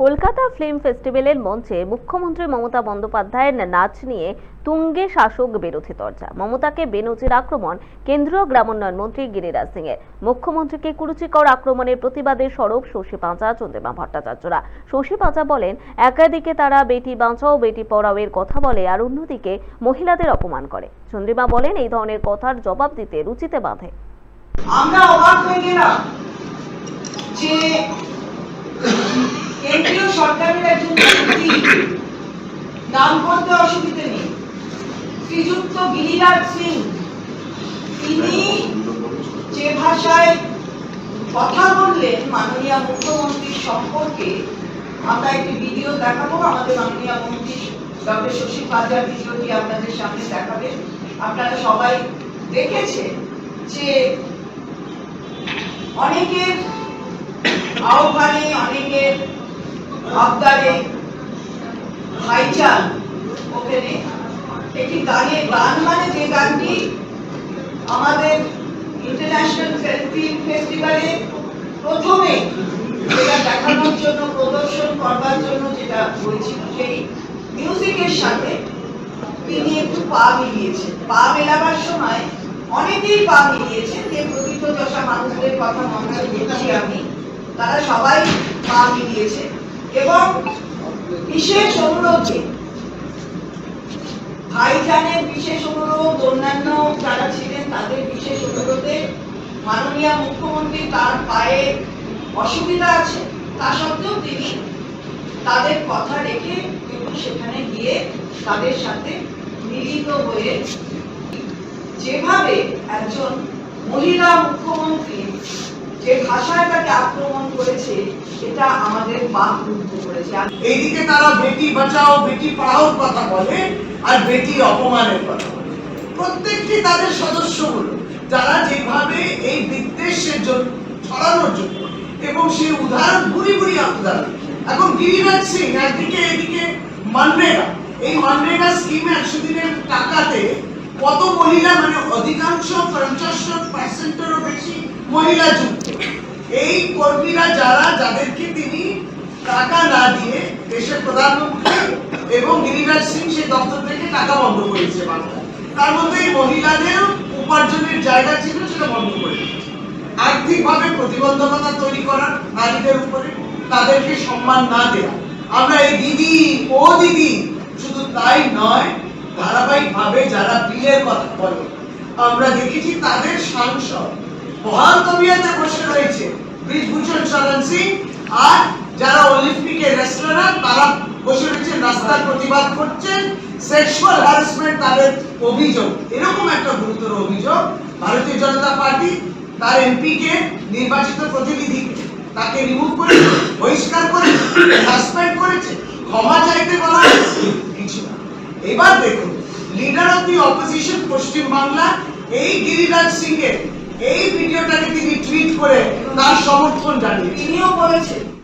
Kolkata film ফেস্টিভ্যালের মঞ্চে মুখ্যমন্ত্রী মমতা বন্দ্যোপাধ্যায়ের নাচ নিয়ে তুঙ্গে শাসক বিরোধী চর্চা। মমতাকে বেনজির আক্রমণ কেন্দ্রীয় গ্রামোন্নয়ন মন্ত্রী গিরিরাজ সিং এর মুখ্যমন্ত্রীকে কুরুচিকর আক্রমণের প্রতিবাদে সরব শশী পাঁচা, চন্দ্রিমা ভট্টাচার্যরা। শশী পাঁচা বলেন একাদিকে তারা বেটি বাঁচাও, বেটি পড়াও এর কথা বলে আর অন্যদিকে মহিলাদের অপমান করে। চন্দ্রিমা বলেন, এই ধরনের কথার জবাব দিতে রুচিতে বাঁধে। আমরা অবাক হয়ে গেলাম যে কেন্দ্রীয় সরকারের একজন মন্ত্রী নাম করতে অসুবিধে নেই। শ্রীযুক্ত গিরিরাজ সিং। তিনি যে ভাষায় কথা বললেন মাননীয় মুখ্যমন্ত্রীর সম্পর্কে, আমরা একটি ভিডিও দেখাবো। আমাদের মাননীয় মন্ত্রী ডক্টর শশী পাজার ভিডিওটি আপনাদের সামনে দেখাবে আপনারা সবাই দেখেছেন যে অনেকের আহ্বানে, অনেকের আবদারে ভাইচাল ওখানে একটি গানে গান মানে যে গানটি আমাদের ইন্টারন্যাশনাল ফিল্ম ফেস্টিভ্যালে প্রথমে যেটা দেখানোর জন্য, প্রদর্শন করবার জন্য যেটা হয়েছিল, সেই মিউজিকের সাথে তিনি একটু পা মিলিয়েছেন। পা মেলাবার সময় অনেকেই পা মিলিয়েছেন, যে প্রকৃত দশা মানুষদের কথা মনে দেখছি আমি। তারা সবাই পা মিলিয়েছে এবং বিশেষ অনুরোধে ভাইজানের বিশেষ অনুরোধ, অন্যান্য যারা ছিলেন তাদের বিশেষ অনুরোধে মাননীয় মুখ্যমন্ত্রী তার পায়ে অসুবিধা আছে, তা সত্ত্বেও তিনি তাদের কথা রেখে কিন্তু সেখানে গিয়ে তাদের সাথে মিলিত হয়ে যেভাবে একজন মহিলা মুখ্যমন্ত্রী যে ভাষায় তাকে আক্রমণ এটা আমাদের বাক রুদ্ধ করেছে। এইদিকে তারা বেটি বাঁচাও, বেটি পড়াওর কথা বলে, আর বেটি অপমানের কথা বলে। প্রত্যেকটি তাদের সদস্যগুলো, যারা যেভাবে এই বিদ্বেষের জন্য, ছড়ানোর জন্য, এবং সেই উদাহরণ বুড়ি বুড়ি উদাহরণ এখন গিরিরাজ সিং একদিকে এদিকে মানরেগা এই মানরেগা স্কিমে একশো দিনের টাকাতে কত মহিলা মানে অধিকাংশ পঞ্চাশ পার্সেন্টেরও বেশি মহিলা যুক্ত। এই কর্মীরা যারা, যাদেরকে তিনি টাকা না দিয়ে দেশের প্রধানমন্ত্রী এবং গিরিরাজ সিং সেই দপ্তর থেকে টাকা বন্ধ করেছে তার মধ্যে এই মহিলাদের উপার্জনের জায়গা ছিল সেটা বন্ধ করে আর্থিকভাবে প্রতিবন্ধকতা তৈরি করা নারীদের উপরে, তাদেরকে সম্মান না দেওয়া আমরা এই দিদি ও দিদি শুধু তাই নয়, ধারাবাহিকভাবে যারা বিলের কথা বলে, আমরা দেখেছি তাদের সাংসদ মহান তবিয়াতে বসে রয়েছে ব্রিজভূষণ শরণ সিং আর যারা অলিম্পিকের রেস্টুরেন্ট তারা বসে রয়েছেন রাস্তার প্রতিবাদ করছেন। সেক্সুয়াল হ্যারাসমেন্ট তাদের অভিযোগ। এরকম একটা গুরুতর অভিযোগ ভারতীয় জনতা পার্টি তার এমপি কে নির্বাচিত প্রতিনিধি তাকে রিমুভ করে বহিষ্কার করে সাসপেন্ড করেছে, ক্ষমা চাইতে বলা হয়েছে। কিছু না। এবার দেখুন লিডার অফ দি অপোজিশন পশ্চিম বাংলা এই গিরিরাজ সিং এর এই ভিডিওটাকে তিনি টুইট করে তার সমর্থন জানিয়েছেন। তিনিও বলেছেন।